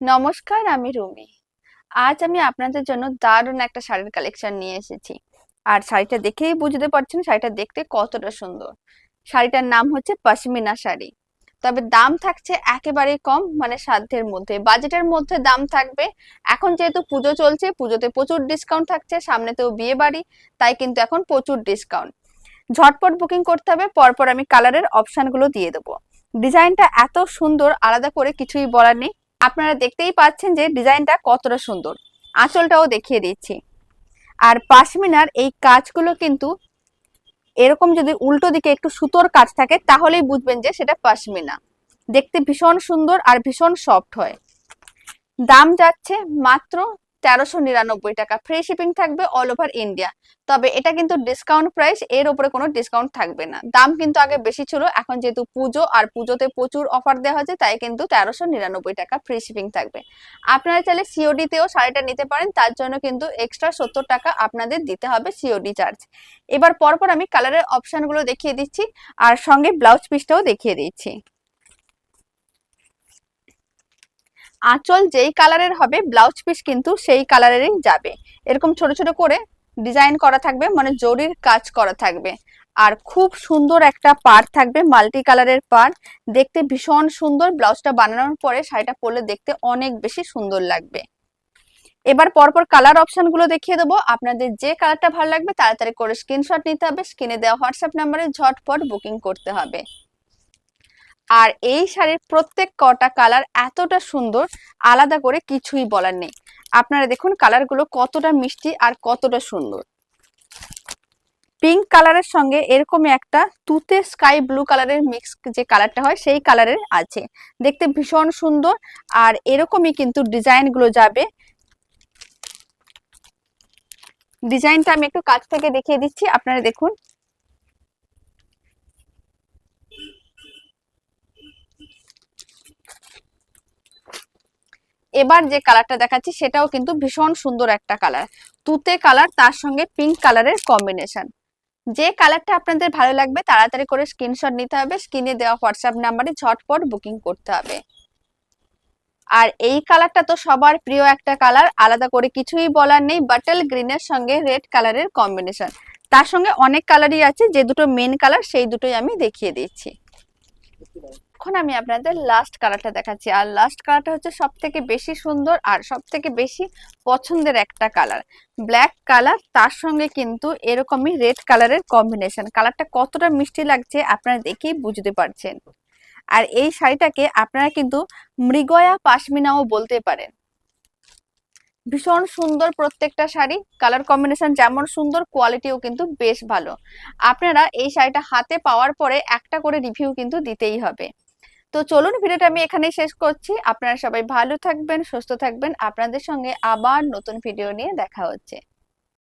নমস্কার, আমি রুমি। আজ আমি আপনাদের জন্য দারুণ একটা শাড়ির কালেকশন নিয়ে এসেছি। আর শাড়িটা দেখেই বুঝতে পারছেন, শাড়িটা দেখতে কতটা সুন্দর। শাড়িটার নাম হচ্ছে পশমিনা শাড়ি। তবে দাম থাকছে একেবারে কম মানে সাধ্যের মধ্যে। বাজেটের মধ্যে দাম থাকবে। এখন যেহেতু পুজো চলছে, পুজোতে প্রচুর ডিসকাউন্ট থাকছে, সামনেতেও বিয়ে বাড়ি তাই কিন্তু এখন প্রচুর ডিসকাউন্ট ঝটপট বুকিং করতে হবে, পরপর আমি কালারের অপশানগুলো দিয়ে দেবো। ডিজাইনটা এত সুন্দর, আলাদা করে কিছুই বলার নেই। আপনারা দেখতেই পাচ্ছেন যে ডিজাইনটা কতটা সুন্দর। আঁচলটাও দেখিয়ে দিচ্ছি। আর পাশমিনার এই কাজগুলো কিন্তু এরকম যদি উল্টো দিকে একটু সুতোর কাজ থাকে, তাহলেই বুঝবেন যে সেটা পাশমিনা। দেখতে ভীষণ সুন্দর আর ভীষণ সফট হয়। দাম যাচ্ছে মাত্র তেরোশো নিরানব্বই টাকা। ফ্রি শিপিং থাকবে অল ওভার ইন্ডিয়া তবে এটা কিন্তু ডিসকাউন্ট প্রাইস এর উপরে কোনো ডিসকাউন্ট থাকবে না। দাম কিন্তু আগে বেশি ছিল, এখন যেহেতু পুজো, আর পুজোতে প্রচুর অফার দেওয়া হয়েছে, তাই কিন্তু তেরোশো নিরানব্বই টাকা ফ্রি শিপিং থাকবে। আপনারা চাইলে সিওডি তেও শাড়িটা নিতে পারেন, তার জন্য কিন্তু এক্সট্রা সত্তর টাকা আপনাদের দিতে হবে সিওডি চার্জ এবার পরপর আমি কালারের অপশনগুলো দেখিয়ে দিচ্ছি, আর সঙ্গে ব্লাউজ পিসটাও দেখিয়ে দিচ্ছি। আঁচল যেই কালারের হবে, ব্লাউজ পিস কিন্তু সেই কালারেরই যাবে। এরকম ছোট ছোট করে ডিজাইন করা থাকবে মানে জরির কাজ করা থাকবে। আর খুব সুন্দর একটা পার থাকবে, মাল্টি কালারের পার দেখতে ভীষণ সুন্দর, ব্লাউজটা বানানোর পরে শাড়িটা পরলে দেখতে অনেক বেশি সুন্দর লাগবে। এবার পরপর কালার অপশনগুলো দেখিয়ে দেবো। আপনাদের যে কালারটা ভালো লাগবে, তাড়াতাড়ি করে স্ক্রিনশট নিতে হবে। স্ক্রিনে দেওয়া হোয়াটসঅ্যাপ নাম্বারে ঝটপট বুকিং করতে হবে। আর এই শাড়ির প্রত্যেক কটা কালার এতটা সুন্দর, আলাদা করে কিছুই বলার নেই। আপনারা দেখুন কালারগুলো কতটা মিষ্টি আর কতটা সুন্দর। পিঙ্ক কালারের সঙ্গে এরকমই একটা তুতে স্কাই ব্লু কালারের মিক্স যে কালারটা হয়, সেই কালারের আছে। দেখতে ভীষণ সুন্দর আর এরকমই কিন্তু ডিজাইনগুলো যাবে। ডিজাইনটা আমি একটু কাছ থেকে দেখিয়ে দিচ্ছি। আপনারা দেখুন এবার যে কালারটা দেখাচ্ছি, সেটাও কিন্তু ভীষণ সুন্দর একটা কালার তুতে কালার তার সঙ্গে পিঙ্ক কালারের কম্বিনেশন যে কালারটা আপনাদের ভালো লাগবে, তাড়াতাড়ি করে স্ক্রিনশট নিতে হবে স্ক্রিনে দেওয়া হোয়াটসঅ্যাপ নাম্বারে ঝটপট বুকিং করতে হবে। আর এই কালারটা তো সবার প্রিয় একটা কালার আলাদা করে কিছুই বলার নেই বাটল গ্রিনের সঙ্গে রেড কালারের কম্বিনেশন তার সঙ্গে অনেক কালারই আছে, যে দুটো মেন কালার সেই দুটোই আমি দেখিয়ে দিচ্ছি। এখন আমি আপনাদের লাস্ট কালারটা দেখাচ্ছি। আর লাস্ট কালারটা হচ্ছে সব থেকে বেশি সুন্দর আর সব থেকে বেশি পছন্দের একটা কালার ব্ল্যাক কালার তার সঙ্গে কিন্তু এরকমই রেড কালারের কম্বিনেশন কালারটা কতটা মিষ্টি লাগছে আপনারা দেখেই বুঝতে পারছেন। আর এই শাড়িটাকে আপনারা কিন্তু মৃগয়া পাশমিনাও বলতে পারেন। ভীষণ সুন্দর প্রত্যেকটা শাড়ি। কালার কম্বিনেশন যেমন সুন্দর কোয়ালিটিও কিন্তু বেশ ভালো। আপনারা এই শাড়িটা হাতে পাওয়ার পরে একটা করে রিভিউ কিন্তু দিতেই হবে। তো চলুন ভিডিওটা আমি এখানেই শেষ করছি। আপনারা সবাই ভালো থাকবেন, সুস্থ থাকবেন। আপনাদের সঙ্গে আবার নতুন ভিডিও নিয়ে দেখা হচ্ছে।